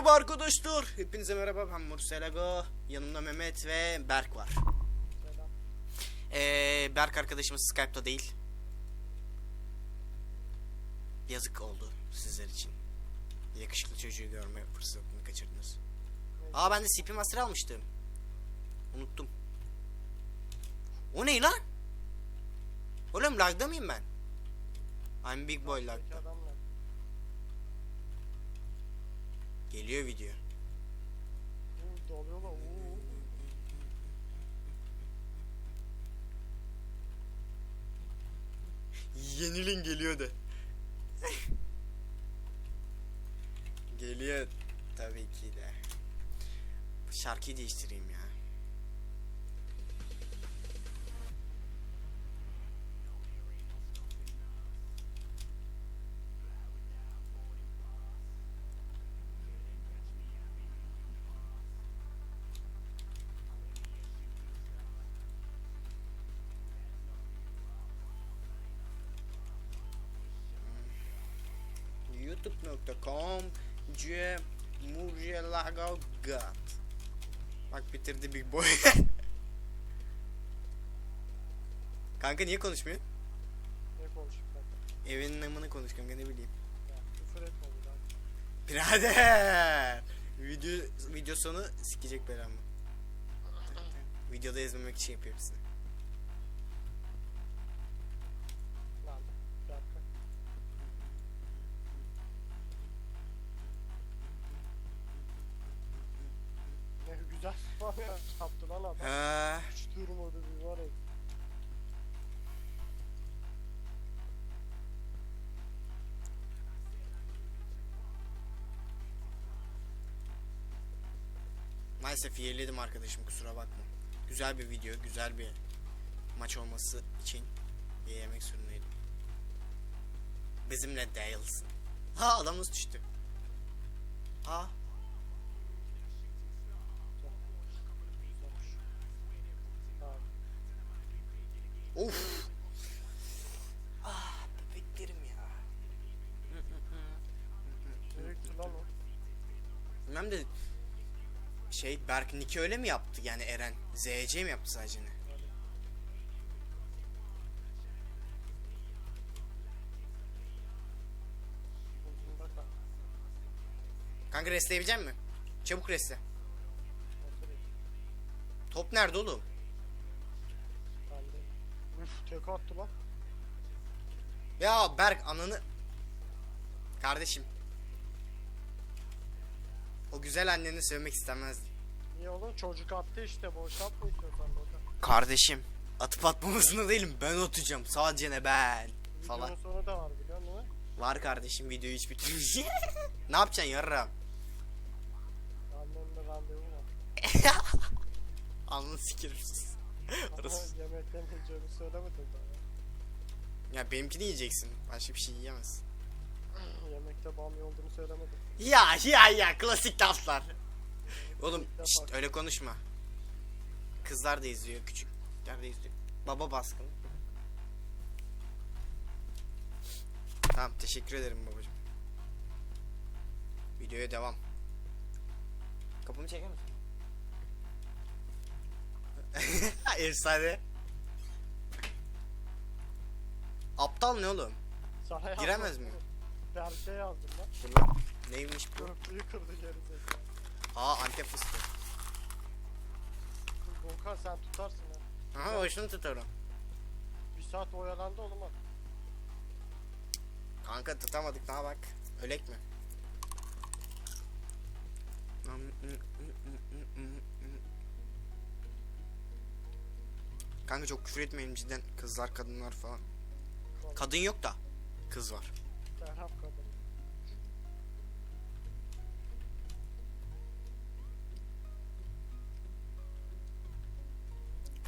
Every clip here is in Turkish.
merhaba arkadaşlar. Hepinize merhaba ben Murselago. Yanımda Mehmet ve Berk var. Ee, Berk arkadaşımız Skype'da değil. Yazık oldu sizler için. Yakışıklı çocuğu görme fırsatını kaçırdınız. Aa ben de CP Master almıştım. Unuttum. O ne lan? Oğlum lagda mıyım ben? I'm big boy lagda. Geliyor video. Uuu. Yenilin geliyor de. geliyor tabii ki de. Şarkıyı değiştireyim ya. youtube.com C Murjelagagat Bak bitirdi Big Boy. kanka niye konuşmuyor? Ne konuşup kanka? Evinin namını konuş kanka ne bileyim. Ya küfür etme daha. Birader. Video video sonu sikecek belamı. Videoda ezmemek için yapıyor hepsini. Yaptı lan adam. Ha, Hiç durmadı bir var ya. maalesef yerledim arkadaşım kusura bakma. Güzel bir video, güzel bir maç olması için yemek zorundaydım. Bizimle değilsin. Ha adam nasıl düştü? Ha of. Ah bebeklerim ya. Gitti lan o? Bilmem de şey Berk Niki öyle mi yaptı yani Eren? ZC mi yaptı sadece ne? Kanka restleyebilecek misin? Çabuk restle. Top nerede oğlum? Tek attı lan. Ya Berk ananı... Kardeşim. O güzel anneni sövmek istemezdim. Niye oğlum çocuk attı işte boş atma istiyorsan burada. Kardeşim. Atıp atmamasını değilim ben atacağım. Sadece ne ben. Falan. Videonun sonu da var biliyor musun? Var kardeşim videoyu hiç bitirmiş. ne yapacaksın yarram? Annemle randevu var. Sus. Ama Orası- yemekten yiyeceğimi söylemedim daha. Ya benimkini yiyeceksin. Başka bir şey yiyemezsin. Yemekte bamya olduğunu söylemedim. Ya ya ya klasik laflar. Oğlum şşt, öyle konuşma. Kızlar da izliyor, küçükler de izliyor. Baba baskın. Tamam teşekkür ederim babacığım. Videoya devam. Kapımı çeker misin? Efsane. Aptal ne oğlum? Sana. Giremez mi? Ben şey yazdım lan. Lan. Neymiş bu? Köprüyü kırdı geri zekalı. Aa Antep fıstığı. Volkan sen tutarsın ha. Aha hoşunu tutarım. Bir saat oyalandı oğlum adam. Kanka tutamadık daha bak. Ölek mi? Kanka çok küfür etmeyin cidden kızlar kadınlar falan. Kadın yok da kız var. Serhap kadın.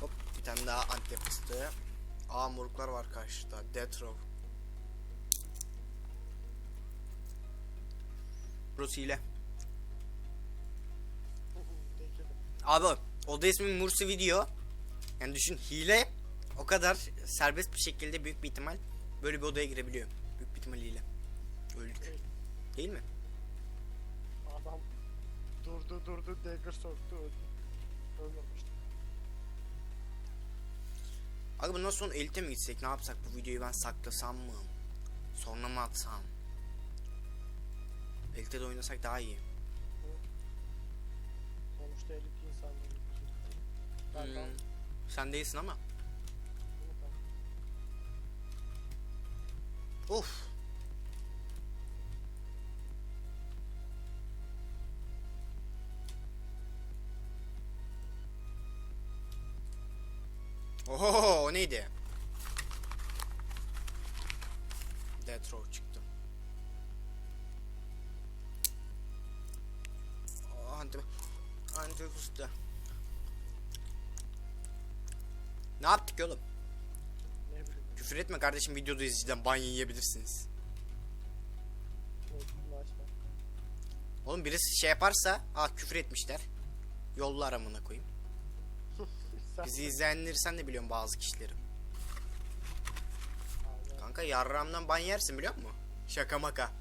Hop bir tane daha antep fıstığı. Aa moruklar var karşıda. Death Row. Burası hile. Abi oda ismi Mursi Video. Yani düşün hile o kadar serbest bir şekilde büyük bir ihtimal böyle bir odaya girebiliyor. Büyük bir ihtimal hile. Öldük. Değil mi? Adam durdu durdu dagger soktu öldü. Ölmemişti. Abi bundan sonra elite mi gitsek ne yapsak bu videoyu ben saklasam mı? Sonra mı atsam? Elite'de oynasak daha iyi. Sonuçta elit insanların Hmm, Sen değilsin ama. Of. Oho o neydi? Death Row çıktı. Oh, anti Ne yaptık oğlum? Küfür etme kardeşim videoda izleyiciden ban yiyebilirsiniz. Oğlum birisi şey yaparsa ah küfür etmişler. Yolla aramına koyayım. Bizi izleyenleri sen de biliyorsun bazı kişileri. Kanka yarramdan ban yersin biliyor musun? Şaka maka.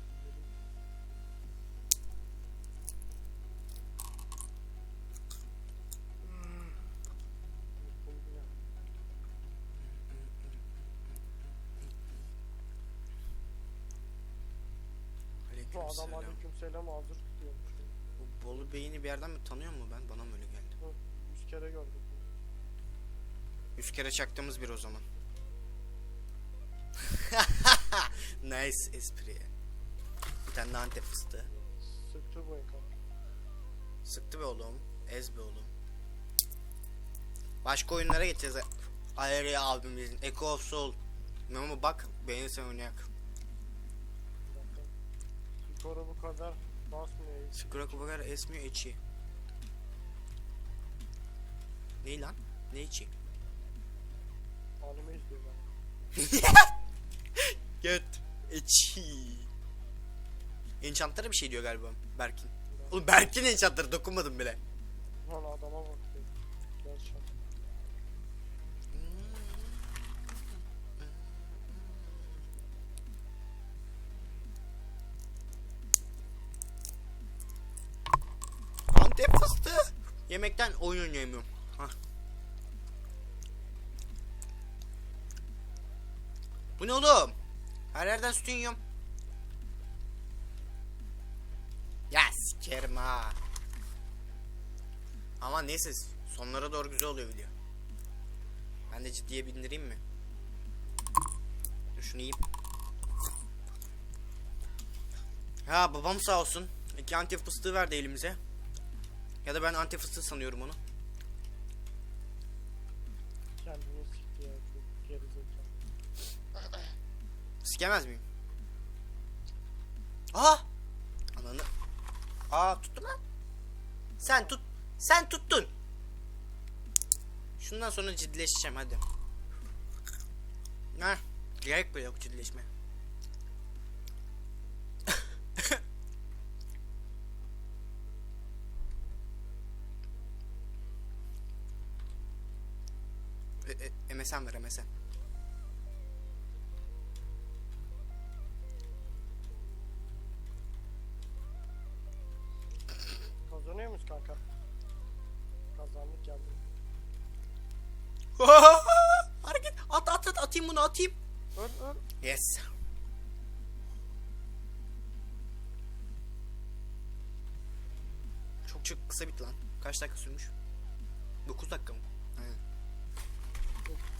Buldum ya. Bu adam Aleykümselam. aleyküm selam hazır tutuyormuş. Bu Bolu Bey'ini bir yerden mi tanıyor mu ben? Bana mı öyle geldi? Hı, Yüz kere gördük. Yüz kere çaktığımız bir o zaman. nice espri. Bir tane de antep fıstığı. Sıktı bu ekran. Sıktı be oğlum. Ez be oğlum. Başka oyunlara geçeceğiz. Ayarı abimizin. Echo of Soul. Memo bak. Beğenirsen oynayak. Skoru bu kadar basmıyor hiç. Skrak bakar esmiyor içi. Ne lan? Ne içi? Anime izliyor ben. Göt. İçi. Enchantlara bir şey diyor galiba Berkin. Oğlum Berkin enchantları dokunmadım bile. Lan adama bak. Yemekten oyun oynayamıyorum. Hah. Bu ne oğlum? Her yerden sütün yiyorum. Ya sikerim ha. Ama neyse sonlara doğru güzel oluyor video. Ben de ciddiye bindireyim mi? Dur şunu yiyeyim. Ha babam sağ olsun. İki antep fıstığı verdi elimize. Ya da ben antep fıstığı sanıyorum onu. Kendini sikti ya. Çok gerizekalı. Sikemez miyim? Aa! Ananı. Aa tuttu lan. Sen tut. Sen tuttun. Şundan sonra ciddileşeceğim hadi. Ha, gerek bile yok ciddileşme. E, MSN. Kazanıyor muyuz kanka? Kazandık geldi. Hareket at at at atayım bunu atayım. Öl öl. Yes. Çok çok kısa bitti lan. Kaç dakika sürmüş? 9 dakika mı?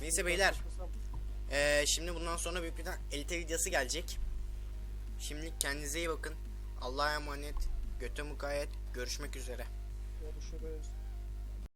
Neyse beyler. Ee, şimdi bundan sonra büyük bir elite videosu gelecek. Şimdilik kendinize iyi bakın. Allah'a emanet. Göte mukayyet. Görüşmek üzere. Görüşürüz.